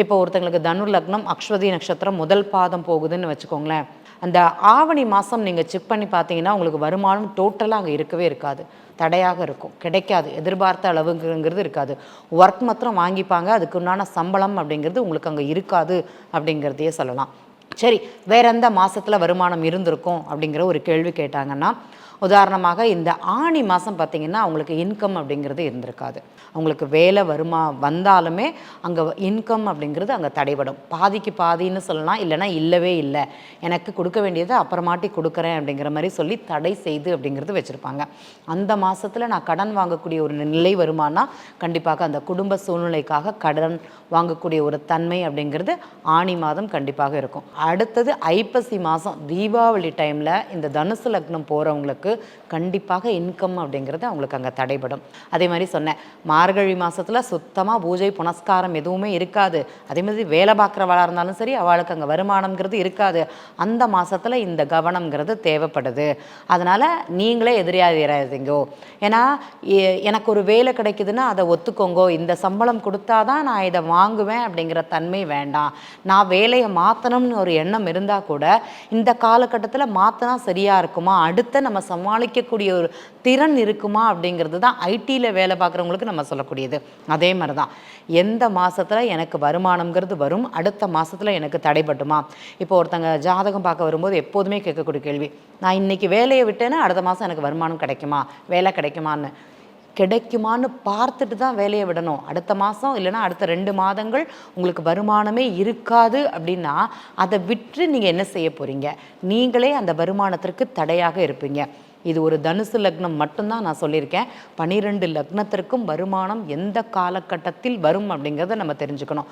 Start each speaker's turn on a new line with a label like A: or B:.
A: இப்போ ஒருத்தங்களுக்கு தனு லக்னம் அக்ஷ்வதி நட்சத்திரம் முதல் பாதம் போகுதுன்னு வச்சுக்கோங்களேன். அந்த ஆவணி மாதம் நீங்கள் செக் பண்ணி பார்த்தீங்கன்னா உங்களுக்கு வருமானம் டோட்டலாக அங்கே இருக்கவே இருக்காது. தடையாக இருக்கும். கிடைக்காது. எதிர்பார்த்த அளவுங்கிறது இருக்காது. ஒர்க் மாத்திரம் வாங்கிப்பாங்க. அதுக்கு உண்டான சம்பளம் அப்படிங்கிறது உங்களுக்கு அங்கே இருக்காது அப்படிங்கிறதையே சொல்லலாம். சரி வேற எந்த மாதத்தில் வருமானம் இருந்திருக்கும் அப்படிங்கிற ஒரு கேள்வி கேட்டாங்கன்னா உதாரணமாக இந்த ஆணி மாதம் பார்த்தீங்கன்னா அவங்களுக்கு இன்கம் அப்படிங்கிறது இருந்திருக்காது. அவங்களுக்கு வேலை வருமா வந்தாலுமே அங்கே இன்கம் அப்படிங்கிறது அங்கே தடைபடும். பாதிக்கு பாதின்னு சொல்லலாம் இல்லைன்னா இல்லவே இல்லை. எனக்கு கொடுக்க வேண்டியதை அப்புறமாட்டி கொடுக்குறேன் அப்படிங்கிற மாதிரி சொல்லி தடை செய்து அப்படிங்கிறது வச்சுருப்பாங்க. அந்த மாதத்தில் நான் கடன் வாங்கக்கூடிய ஒரு நிலை வருமானா கண்டிப்பாக அந்த குடும்ப சூழ்நிலைக்காக கடன் வாங்கக்கூடிய ஒரு தன்மை அப்படிங்கிறது ஆணி மாதம் கண்டிப்பாக இருக்கும். அடுத்தது ஐப்பசி மாதம் தீபாவளி டைமில் இந்த தனுசு லக்னம் போகிறவங்களுக்கு கண்டிப்பாக இன்கம் அப்படிங்கிறது அவங்களுக்கு அங்கே தடைபடும். அதே மாதிரி சொன்னேன் மார்கழி மாதத்தில் சுத்தமாக பூஜை புனஸ்காரம் எதுவுமே இருக்காது. அதே மாதிரி வேலை பார்க்குறவளாக இருந்தாலும் சரி அவளுக்கு அங்கே வருமானம்ங்கிறது இருக்காது. அந்த மாதத்தில் இந்த கவனம்ங்கிறது தேவைப்படுது. அதனால் நீங்களே எதிரியாதீராதீங்கோ ஏன்னா எனக்கு ஒரு வேலை கிடைக்குதுன்னா அதை ஒத்துக்கோங்கோ. இந்த சம்பளம் கொடுத்தாதான் நான் இதை வாங்குவேன் அப்படிங்கிற தன்மை வேண்டாம். நான் வேலையை மாற்றணும்னு ஒரு எண்ணம் இருந்தால் கூட இந்த காலகட்டத்தில் மாற்றினா சரியாக இருக்குமா? அடுத்த நம்ம சமாளிக்கக்கூடிய ஒரு திறன் இருக்குமா அப்படிங்கிறது தான் ஐடியில் வேலை பார்க்குறவங்களுக்கு நம்ம சொல்லக்கூடியது. அதே மாதிரி தான் எந்த மாதத்தில் எனக்கு வருமானம்ங்கிறது வரும் அடுத்த மாதத்தில் எனக்கு தடைப்பட்டுமா இப்போ ஒருத்தங்க ஜாதகம் பார்க்க வரும்போது எப்போதுமே கேட்கக்கூடிய கேள்வி நான் இன்னைக்கு வேலையை விட்டேன்னா அடுத்த மாதம் எனக்கு வருமானம் கிடைக்குமா? வேலை கிடைக்குமான்னு. கிடைக்குமான்னு பார்த்துட்டு தான் வேலையை விடணும். அடுத்த மாதம் இல்லைன்னா அடுத்த ரெண்டு மாதங்கள் உங்களுக்கு வருமானமே இருக்காது அப்படின்னா அதை விற்று நீங்கள் என்ன செய்ய போகிறீங்க நீங்களே அந்த வருமானத்திற்கு தடையாக இருப்பீங்க. இது ஒரு தனுசு லக்னம் மட்டும்தான் நான் சொல்லியிருக்கேன். பனிரெண்டு லக்னத்திற்கும் வருமானம் எந்த காலகட்டத்தில் வரும் அப்படிங்கிறத நம்ம தெரிஞ்சுக்கணும்.